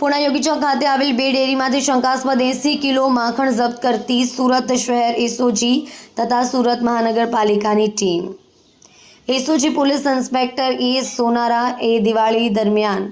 પુણા યોગીચોક ખાતે આવેલ બે ડેરીમાંથી શંકાસ્પદ એસી કિલો માખણ જપ્ત કરતી સુરત શહેર એસઓજી તથા સુરત મહાનગરપાલિકાની team. SOG police inspector A Sonara એ દિવાળી દરમિયાન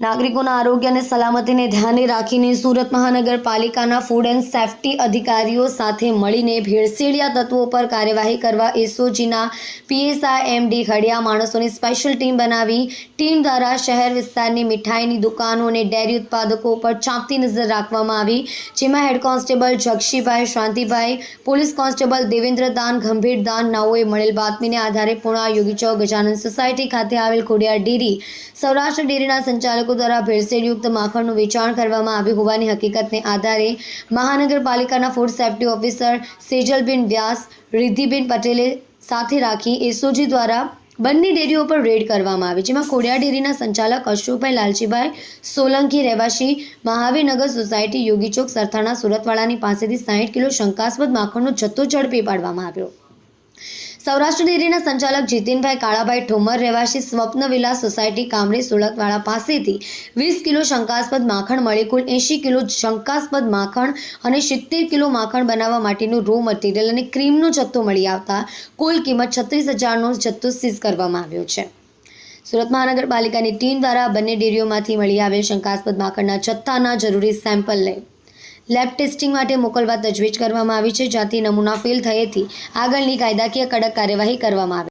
નાગરિકોના આરોગ્ય અને સલામતીને ધ્યાને રાખીને સુરત મહાનગરપાલિકાના ફૂડ એન્ડ સેફટી અધિકારીઓ સાથે મળીને ભેળસેળિયા તત્વો પર કાર્યવાહી કરવા એસઓજીના પીએસઆઈ એમડી ખડિયા માણસોની સ્પેશિયલ ટીમ બનાવી ટીમ દ્વારા શહેર વિસ્તારની મીઠાઈની દુકાનો અને ડેરી ઉત્પાદકો પર ચાંપતી નજર રાખવામાં આવી, જેમાં head constable Jagshibhai Shantibhai police constable Devendra Dan, Gambhir Dan નાઓએ મળેલ બાતમીને આધારે પુણા યોગી ચોક ગજાનંદ સોસાયટી ખાતે આવેલ ખોડિયાર ડેરી, સૌરાષ્ટ્ર ડેરીના સંચાલકો દ્વારા ભેળસેળયુક્ત માખણનું વેચાણ કરવામાં આવ્યું હોવાની હકીકતને આધારે મહાનગરપાલિકાના food safety officer Sejalben Vyas, Riddhiben પટેલે સાથે રાખી એસઓજી દ્વારા બંને ડેરીઓ પર રેડ કરવામાં આવી, જેમાં ખોડિયા ડેરીના સંચાલક અશોકભાઈ લાલજીભાઈ સોલંકી રહેવાસી, મહાવીરનગર સોસાયટી યોગીચોક સરથાણા સુરતવાળાની પાસેથી સાહીઠ કિલો શંકાસ્પદ માખણનો જથ્થો ઝડપી પાડવામાં આવ્યો. સૌરાષ્ટ્ર ડેરીના સંચાલક જીતિનભાઈ કાળાભાઈ ઠોમર રહેવાસી સ્વપ્ન વિલા સોસાયટી કામડી સુળકવાળા પાસેથી વીસ કિલો શંકાસ્પદ માખણ મળી કુલ એંશી કિલો શંકાસ્પદ માખણ અને સિત્તેર કિલો માખણ બનાવવા માટેનું રો મટીરિયલ અને ક્રીમનો જથ્થો મળી આવતા કુલ કિંમત છત્રીસ હજારનો જથ્થો સીઝ કરવામાં આવ્યો છે. સુરત મહાનગરપાલિકાની ટીમ દ્વારા બંને ડેરીઓમાંથી મળી આવેલ શંકાસ્પદ માખણના જથ્થાના જરૂરી સેમ્પલ લઈ લેબ ટેસ્ટિંગ માટે મોકલવા તજવીજ કરવામાં આવી છે, જ્યાંથી નમૂના ફેલ થયેથી આગળની કાયદાકીય કડક કાર્યવાહી કરવામાં આવે.